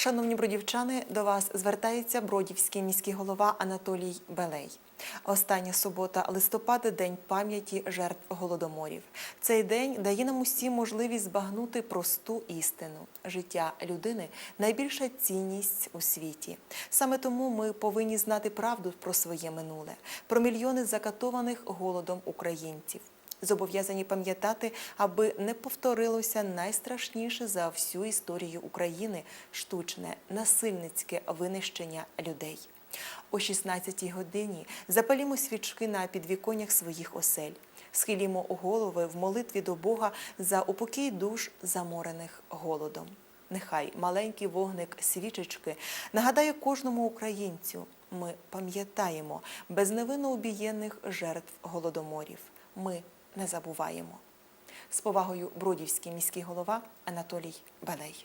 Шановні бродівчани, до вас звертається бродівський міський голова Анатолій Белей. Остання субота листопада день пам'яті жертв голодоморів. Цей день дає нам усім можливість збагнути просту істину. Життя людини найбільша цінність у світі. Саме тому ми повинні знати правду про своє минуле, про мільйони закатованих голодом українців. Зобов'язані пам'ятати, аби не повторилося найстрашніше за всю історію України штучне насильницьке винищення людей. О 16-й годині запалімо свічки на підвіконнях своїх осель, схилімо голови в молитві до Бога за упокій душ заморених голодом. Нехай маленький вогник свічечки нагадає кожному українцю. Ми пам'ятаємо безневинно убієнних жертв голодоморів. Ми не забуваємо. З повагою Бродівський міський голова Анатолій Балей.